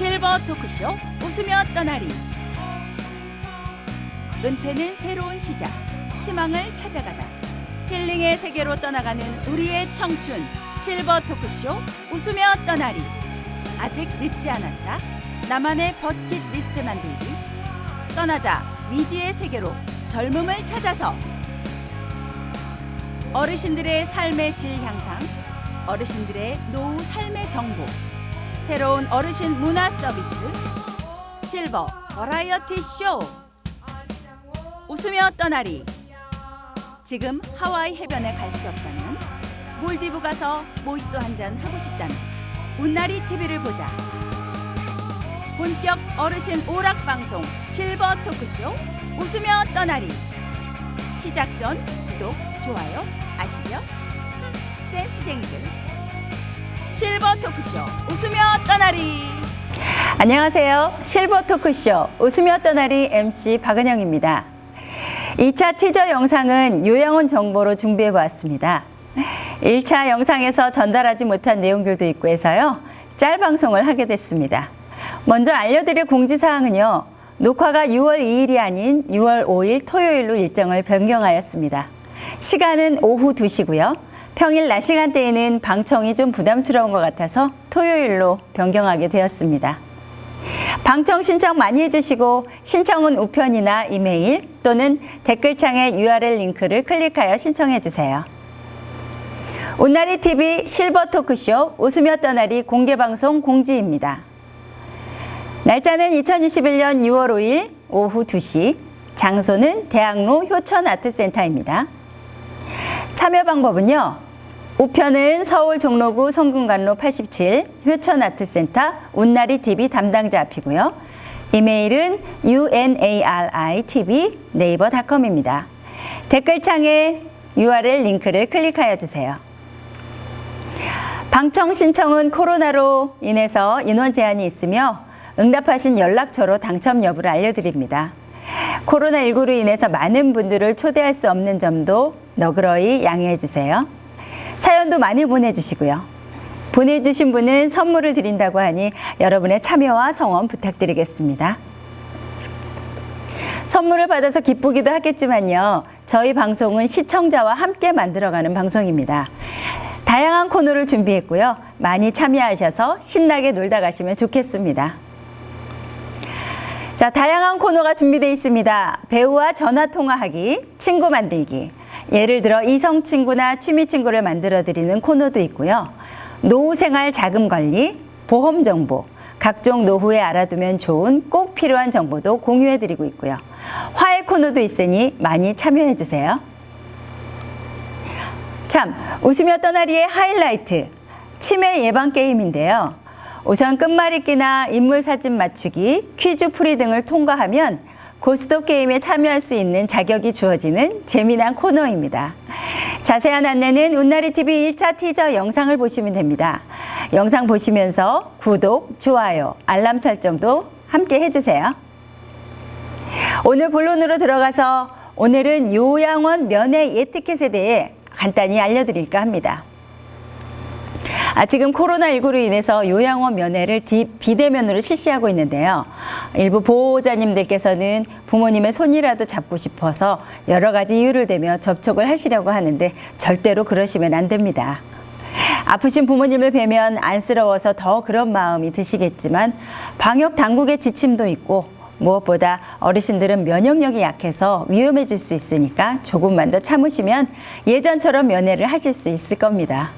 실버 토크쇼 웃으며 떠나리. 은퇴는 새로운 시작 희망을 찾아가다. 힐링의 세계로 떠나가는 우리의 청춘 실버 토크쇼 웃으며 떠나리. 아직 늦지 않았다. 나만의 버킷 리스트 만들기. 떠나자 미지의 세계로 젊음을 찾아서. 어르신들의 삶의 질 향상 어르신들의 노후 삶의 정보 새로운 어르신 문화 서비스 실버 버라이어티 쇼. 웃으며 떠나리. 지금 하와이 해변에 갈 수 없다면 몰디브 가서 모히또 한 잔 하고 싶다면 운나리 TV를 보자. 본격 어르신 오락 방송 실버 토크쇼 웃으며 떠나리. 시작 전 구독 좋아요 아시죠? 센스쟁이들 실버 토크쇼 웃으며 떠나리. 안녕하세요. 실버 토크쇼 웃으며 떠나리 MC 박은영입니다. 2차 티저 영상은 요양원 정보로 준비해 보았습니다. 1차 영상에서 전달하지 못한 내용들도 있고 해서요 짤 방송을 하게 됐습니다. 먼저 알려드릴 공지사항은요 녹화가 6월 2일이 아닌 6월 5일 토요일로 일정을 변경하였습니다. 시간은 오후 2시고요 평일 낮 시간대에는 방청이 좀 부담스러운 것 같아서 토요일로 변경하게 되었습니다. 방청 신청 많이 해주시고 신청은 우편이나 이메일 또는 댓글창에 URL 링크를 클릭하여 신청해 주세요. 온나리 TV 실버 토크쇼 웃으며 떠나리 공개 방송 공지입니다. 날짜는 2021년 6월 5일 오후 2시, 장소는 대학로 효천 아트센터입니다. 참여 방법은요. 우편은 서울 종로구 성균관로 87 효천아트센터 운나리 TV 담당자 앞이고요. 이메일은 unaritv 네이버닷컴입니다. 댓글창에 URL 링크를 클릭하여 주세요. 방청 신청은 코로나로 인해서 인원 제한이 있으며 응답하신 연락처로 당첨 여부를 알려드립니다. 코로나19로 인해서 많은 분들을 초대할 수 없는 점도 너그러이 양해해 주세요. 사연도 많이 보내주시고요. 보내주신 분은 선물을 드린다고 하니 여러분의 참여와 성원 부탁드리겠습니다. 선물을 받아서 기쁘기도 하겠지만요. 저희 방송은 시청자와 함께 만들어가는 방송입니다. 다양한 코너를 준비했고요. 많이 참여하셔서 신나게 놀다 가시면 좋겠습니다. 자, 다양한 코너가 준비되어 있습니다. 배우와 전화 통화하기, 친구 만들기. 예를 들어 이성 친구나 취미 친구를 만들어 드리는 코너도 있고요. 노후 생활 자금 관리, 보험 정보, 각종 노후에 알아두면 좋은 꼭 필요한 정보도 공유해 드리고 있고요. 화해 코너도 있으니 많이 참여해 주세요. 참, 웃으며 떠나리의 하이라이트, 치매 예방 게임인데요. 우선 끝말잇기나 인물 사진 맞추기, 퀴즈 풀이 등을 통과하면 고스톱 게임에 참여할 수 있는 자격이 주어지는 재미난 코너입니다. 자세한 안내는 운나리 TV 1차 티저 영상을 보시면 됩니다. 영상 보시면서 구독, 좋아요, 알람 설정도 함께 해주세요. 오늘 본론으로 들어가서 오늘은 요양원 면회 예티켓에 대해 간단히 알려드릴까 합니다. 아, 지금 코로나19로 인해서 요양원 면회를 비대면으로 실시하고 있는데요. 일부 보호자님들께서는 부모님의 손이라도 잡고 싶어서 여러 가지 이유를 대며 접촉을 하시려고 하는데 절대로 그러시면 안 됩니다. 아프신 부모님을 뵈면 안쓰러워서 더 그런 마음이 드시겠지만 방역 당국의 지침도 있고 무엇보다 어르신들은 면역력이 약해서 위험해질 수 있으니까 조금만 더 참으시면 예전처럼 면회를 하실 수 있을 겁니다.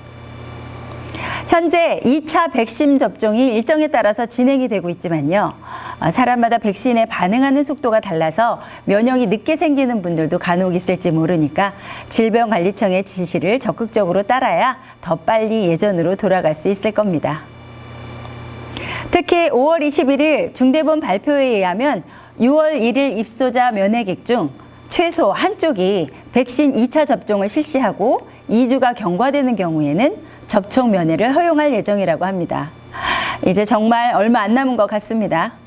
현재 2차 백신 접종이 일정에 따라서 진행이 되고 있지만요. 어, 사람마다 백신에 반응하는 속도가 달라서 면역이 늦게 생기는 분들도 간혹 있을지 모르니까 질병관리청의 지시를 적극적으로 따라야 더 빨리 예전으로 돌아갈 수 있을 겁니다. 특히 5월 21일 중대본 발표에 의하면 6월 1일 입소자 면회객 중 최소 한쪽이 백신 2차 접종을 실시하고 2주가 경과되는 경우에는 접촉 면회를 허용할 예정이라고 합니다. 이제 정말 얼마 안 남은 것 같습니다.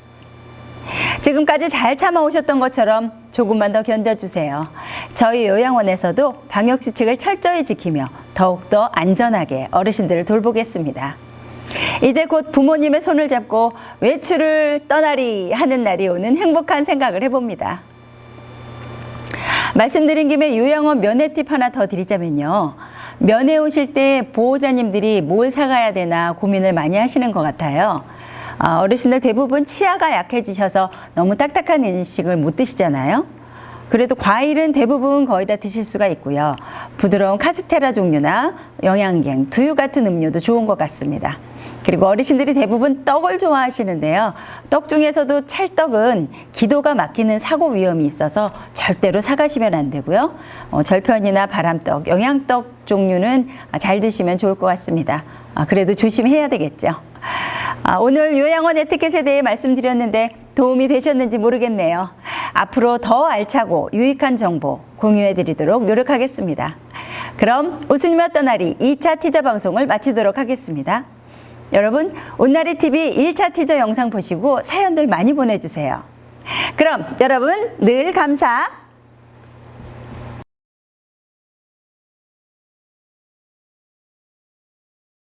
지금까지 잘 참아오셨던 것처럼 조금만 더 견뎌주세요. 저희 요양원에서도 방역수칙을 철저히 지키며 더욱더 안전하게 어르신들을 돌보겠습니다. 이제 곧 부모님의 손을 잡고 외출을 떠나리 하는 날이 오는 행복한 생각을 해봅니다. 말씀드린 김에 요양원 면회 팁 하나 더 드리자면요. 면회 오실 때 보호자님들이 뭘 사가야 되나 고민을 많이 하시는 것 같아요. 아, 어르신들 대부분 치아가 약해지셔서 너무 딱딱한 음식을 못 드시잖아요. 그래도 과일은 대부분 거의 다 드실 수가 있고요. 부드러운 카스테라 종류나 영양갱, 두유 같은 음료도 좋은 것 같습니다. 그리고 어르신들이 대부분 떡을 좋아하시는데요. 떡 중에서도 찰떡은 기도가 막히는 사고 위험이 있어서 절대로 사가시면 안 되고요. 어, 절편이나 바람떡, 영양떡 종류는 잘 드시면 좋을 것 같습니다. 아, 그래도 조심해야 되겠죠. 아, 오늘 요양원 에티켓에 대해 말씀드렸는데 도움이 되셨는지 모르겠네요. 앞으로 더 알차고 유익한 정보 공유해 드리도록 노력하겠습니다. 그럼 웃음이며 떠나리 2차 티저 방송을 마치도록 하겠습니다. 여러분, 온나리 TV 1차 티저 영상 보시고 사연들 많이 보내주세요. 그럼 여러분 늘 감사.